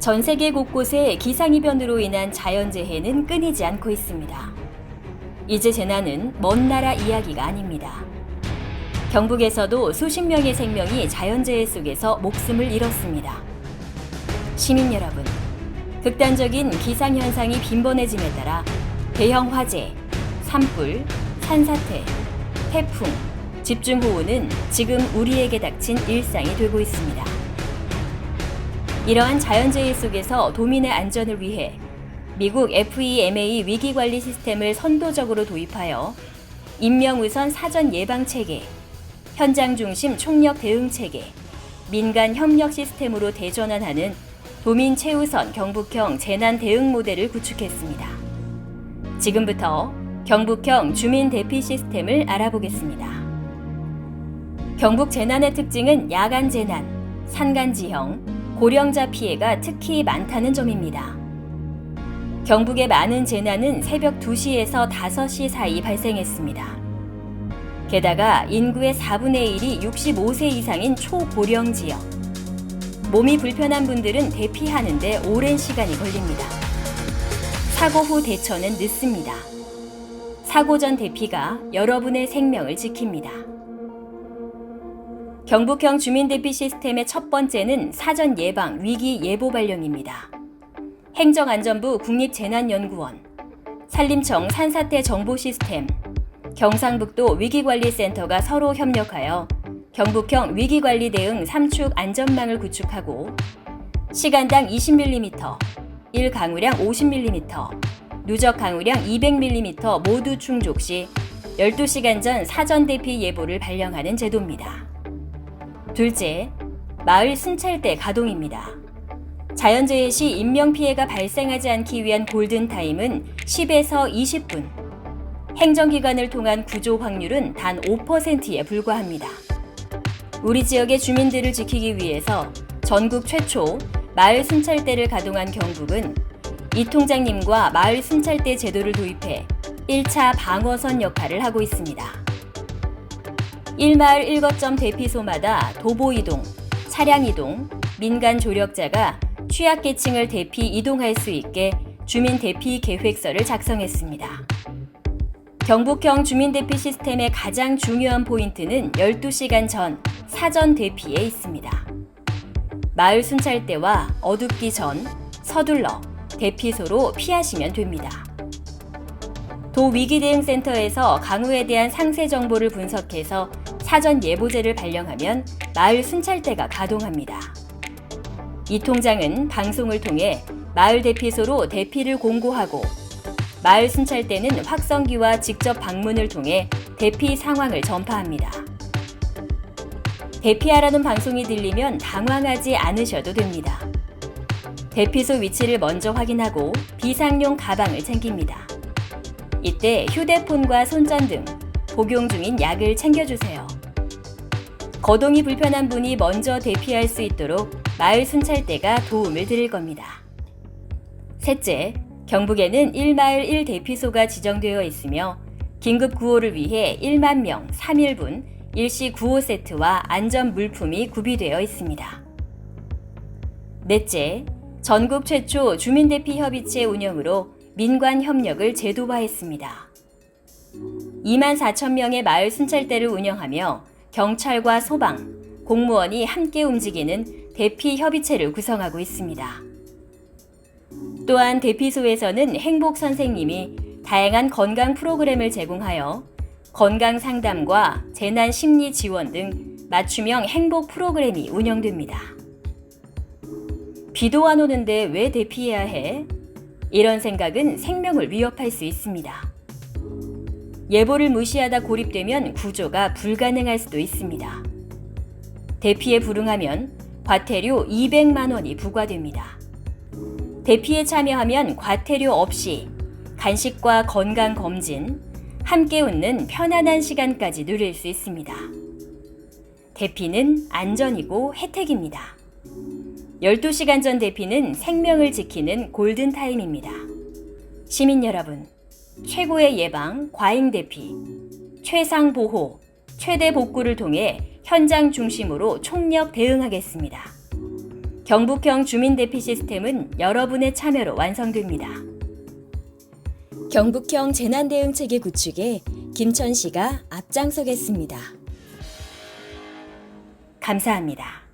전 세계 곳곳에 기상이변으로 인한 자연재해는 끊이지 않고 있습니다. 이제 재난은 먼 나라 이야기가 아닙니다. 경북에서도 수십 명의 생명이 자연재해 속에서 목숨을 잃었습니다. 시민 여러분, 극단적인 기상현상이 빈번해짐에 따라 대형 화재, 산불, 산사태, 태풍, 집중호우는 지금 우리에게 닥친 일상이 되고 있습니다. 이러한 자연재해 속에서 도민의 안전을 위해 미국 FEMA 위기관리 시스템을 선도적으로 도입하여 인명우선 사전 예방 체계, 현장 중심 총력 대응 체계, 민간 협력 시스템으로 대전환하는 도민 최우선 경북형 재난 대응 모델을 구축했습니다. 지금부터 경북형 주민 대피 시스템을 알아보겠습니다. 경북 재난의 특징은 야간 재난, 산간 지형, 고령자 피해가 특히 많다는 점입니다. 경북의 많은 재난은 새벽 2시에서 5시 사이 발생했습니다. 게다가 인구의 4분의 1이 65세 이상인 초고령 지역. 몸이 불편한 분들은 대피하는데 오랜 시간이 걸립니다. 사고 후 대처는 늦습니다. 사고 전 대피가 여러분의 생명을 지킵니다. 경북형 주민대피 시스템의 첫 번째는 사전 예방 위기 예보 발령입니다. 행정안전부 국립재난연구원, 산림청 산사태 정보 시스템, 경상북도 위기관리센터가 서로 협력하여 경북형 위기관리 대응 3축 안전망을 구축하고 시간당 20mm, 1강우량 50mm, 누적 강우량 200mm 모두 충족 시 12시간 전 사전 대피 예보를 발령하는 제도입니다. 둘째, 마을 순찰대 가동입니다. 자연재해 시 인명피해가 발생하지 않기 위한 골든타임은 10에서 20분. 행정기관을 통한 구조 확률은 단 5%에 불과합니다. 우리 지역의 주민들을 지키기 위해서 전국 최초 마을 순찰대를 가동한 경북은 이 통장님과 마을 순찰대 제도를 도입해 1차 방어선 역할을 하고 있습니다. 1마을 1거점 대피소마다 도보 이동, 차량 이동, 민간 조력자가 취약계층을 대피 이동할 수 있게 주민 대피 계획서를 작성했습니다. 경북형 주민 대피 시스템의 가장 중요한 포인트는 12시간 전 사전 대피에 있습니다. 마을 순찰대와 어둡기 전 서둘러 대피소로 피하시면 됩니다. 도 위기대응센터에서 강우에 대한 상세 정보를 분석해서 사전 예보제를 발령하면 마을 순찰대가 가동합니다. 이 통장은 방송을 통해 마을 대피소로 대피를 공고하고 마을 순찰대는 확성기와 직접 방문을 통해 대피 상황을 전파합니다. 대피하라는 방송이 들리면 당황하지 않으셔도 됩니다. 대피소 위치를 먼저 확인하고 비상용 가방을 챙깁니다. 이때 휴대폰과 손전 등, 복용 중인 약을 챙겨주세요. 거동이 불편한 분이 먼저 대피할 수 있도록 마을 순찰대가 도움을 드릴 겁니다. 셋째, 경북에는 1마을 1대피소가 지정되어 있으며 긴급 구호를 위해 1만 명 3일분 일시 구호 세트와 안전 물품이 구비되어 있습니다. 넷째, 전국 최초 주민대피 협의체 운영으로 민관 협력을 제도화했습니다. 2만 4천 명의 마을 순찰대를 운영하며 경찰과 소방, 공무원이 함께 움직이는 대피 협의체를 구성하고 있습니다. 또한 대피소에서는 행복 선생님이 다양한 건강 프로그램을 제공하여 건강 상담과 재난 심리 지원 등 맞춤형 행복 프로그램이 운영됩니다. 비도 안 오는데 왜 대피해야 해? 이런 생각은 생명을 위협할 수 있습니다. 예보를 무시하다 고립되면 구조가 불가능할 수도 있습니다. 대피에 불응하면 과태료 200만 원이 부과됩니다. 대피에 참여하면 과태료 없이 간식과 건강 검진, 함께 웃는 편안한 시간까지 누릴 수 있습니다. 대피는 안전이고 혜택입니다. 12시간 전 대피는 생명을 지키는 골든타임입니다. 시민 여러분, 최고의 예방, 과잉 대피, 최상 보호, 최대 복구를 통해 현장 중심으로 총력 대응하겠습니다. 경북형 주민 대피 시스템은 여러분의 참여로 완성됩니다. 경북형 재난 대응 체계 구축에 김천시가 앞장서겠습니다. 감사합니다.